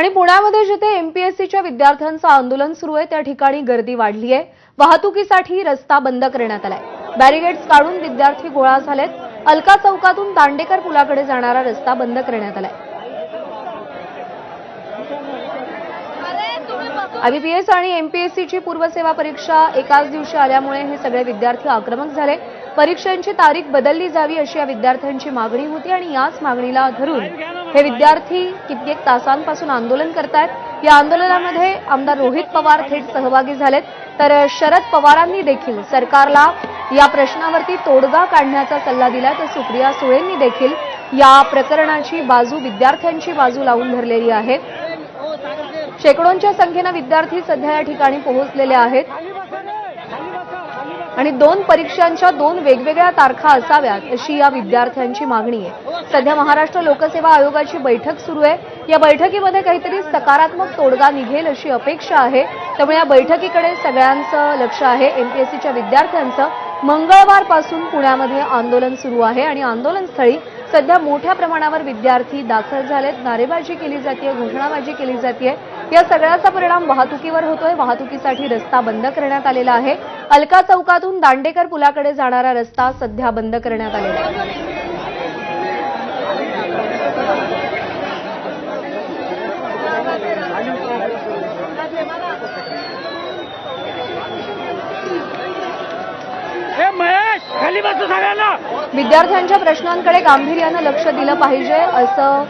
आणि पुण्यामध्ये जिथे एमपीएससीच्या विद्यार्थ्यांचं आंदोलन सुरू आहे त्या ठिकाणी गर्दी वाढली आहे. वाहतुकीसाठी रस्ता बंद करण्यात आलाय. बॅरिगेड्स काढून विद्यार्थी गोळा झालेत. अलका चौकातून दांडेकर पुलाकडे जाणारा रस्ता बंद करण्यात आलाय. आयबीपीएस आणि एमपीएससीची पूर्वसेवा परीक्षा एकाच दिवशी आल्यामुळे हे सगळे विद्यार्थी आक्रमक झाले. परीक्षांची तारीख बदलली जावी अशी या विद्यार्थ्यांची मागणी होती आणि याच मागणीला धरून हे विद्यार्थी कित्येक तासांपासून आंदोलन करतायत. या आंदोलनामध्ये आमदार रोहित पवार थेट सहभागी झालेत. तर शरद पवारांनी देखील सरकारला या प्रश्नावरती तोडगा काढण्याचा सल्ला दिला तर सुप्रिया सुळेंनी देखील या प्रकरणाची बाजू विद्यार्थ्यांची बाजू लावून धरलेली आहे. शेकडोंच्या संख्येनं विद्यार्थी सध्या या ठिकाणी पोहोचलेले आहेत. आणि दोन परीक्षांच्या दोन वेगवेगळ्या तारखा असाव्यात अशी या विद्यार्थ्यांची मागणी आहे. सध्या महाराष्ट्र लोकसेवा आयोगाची बैठक सुरू आहे. या बैठकीमध्ये काहीतरी सकारात्मक तोडगा निघेल अशी अपेक्षा आहे. त्यामुळे या बैठकीकडे सगळ्यांचं लक्ष आहे. एमपीएससीच्या विद्यार्थ्यांचं मंगळवारपासून पुण्यामध्ये आंदोलन सुरू आहे आणि आंदोलनस्थळी सध्या मोठ्या प्रमाणावर विद्यार्थी दाखल झालेत. नारेबाजी केली जाते घोषणाबाजी केली जाते या सगळ्याचा परिणाम वाहतुकीवर होतोय. वाहतुकीसाठी रस्ता बंद करण्यात आलेला आहे. अलका चौकातून दांडेकर पुलाकडे जाणारा रस्ता सध्या बंद करण्यात आलेला आहे. विद्यार्थ्यांच्या प्रश्नांकडे गांभीर्यानं लक्ष दिलं पाहिजे असं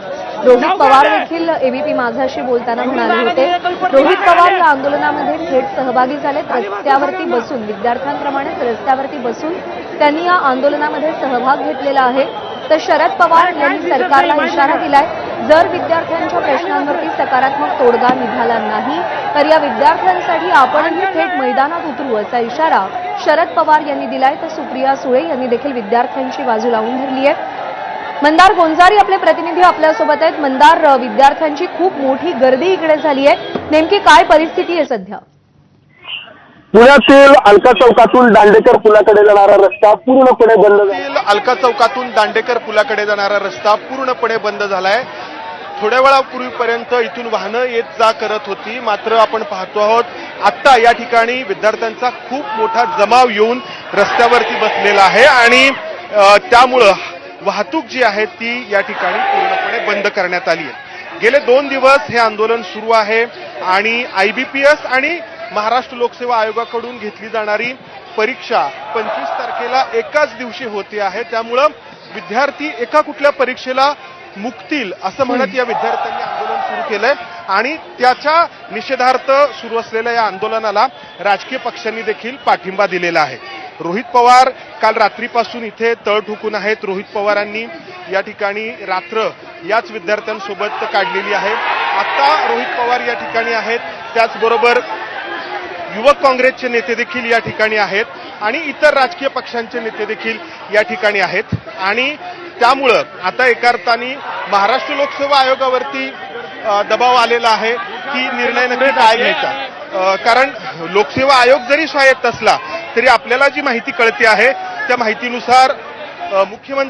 रोहित पवार देखील एबीपी माझाशी बोलताना म्हणाले होते रोहित पवार या आंदोलनामध्ये थेट सहभागी झालेत रस्त्यावरती बसून विद्यार्थ्यांप्रमाणेच रस्त्यावरती बसून त्यांनी या आंदोलनामध्ये सहभाग घेतलेला आहे. तर शरद पवार यांनी सरकारला इशारा दिलाय जर विद्यार्थ्यांच्या प्रश्नांवरती सकारात्मक तोडगा निघाला नाही तर या विद्यार्थ्यांसाठी आपणही थेट मैदानात उतरू असा इशारा शरद पवार यांनी दिलाय. तर सुप्रिया सुळे यांनी देखील विद्यार्थ्यांची बाजू लावून धरली आहे. मंदार गोंजारी आपले प्रतिनिधी आपल्यासोबत आहेत. मंदार विद्यार्थ्यांची खूप मोठी गर्दी इकडे झाली आहे. नेमकी काय परिस्थिती आहे सध्या? पुण्यातील अलका चौकातून दांडेकर पुलाकडे जाणारा रस्ता पूर्णपणे बंद झाला. अलका चौकातून दांडेकर पुलाकडे जाणारा रस्ता पूर्णपणे बंद झालाय. थोड्या वेळापूर्वीपर्यंत इथून वाहनं येत जा करत होती. मात्र आपण पाहतो आहोत आत्ता या ठिकाणी विद्यार्थ्यांचा खूप मोठा जमाव येऊन रस्त्यावरती बसलेला आहे. आणि त्यामुळं वाहतूक जी आहे ती या ठिकाणी पूर्णपणे बंद करण्यात आली आहे. गेले दोन दिवस हे आंदोलन सुरू आहे आणि आय बी पी एस आणि महाराष्ट्र लोकसेवा आयोगाकडून घेतली जाणारी परीक्षा पंचवीस तारखेला एकाच दिवशी होते आहे. त्यामुळं विद्यार्थी एका कुठल्या परीक्षेला मुक्तील असं म्हणत या विद्यार्थ्यांनी आंदोलन सुरू केलंय आणि त्याच्या निषेधार्थ सुरू असलेल्या या आंदोलनाला राजकीय पक्षांनी देखील पाठिंबा दिलेला आहे. रोहित पवार काल रात्रीपासून इथे तळ ठोकून आहेत. रोहित पवारांनी या ठिकाणी रात्र याच विद्यार्थ्यांसोबत काढलेली आहे. आता रोहित पवार या ठिकाणी आहेत. त्याचबरोबर युवक काँग्रेसचे नेते देखील या ठिकाणी आहेत आणि इतर राजकीय पक्षांचे नेते देखील या ठिकाणी आहेत. आणि त्यामुळं आता एका अर्थाने महाराष्ट्र लोकसेवा आयोगावरती दबाव आलेला आहे. की निर्णय नक्की काय घ्यायचा कारण लोकसेवा आयोग जरी स्वायत्त असला तरी आपल्याला जी माहिती कळते आहे त्या माहितीनुसार मुख्यमंत्री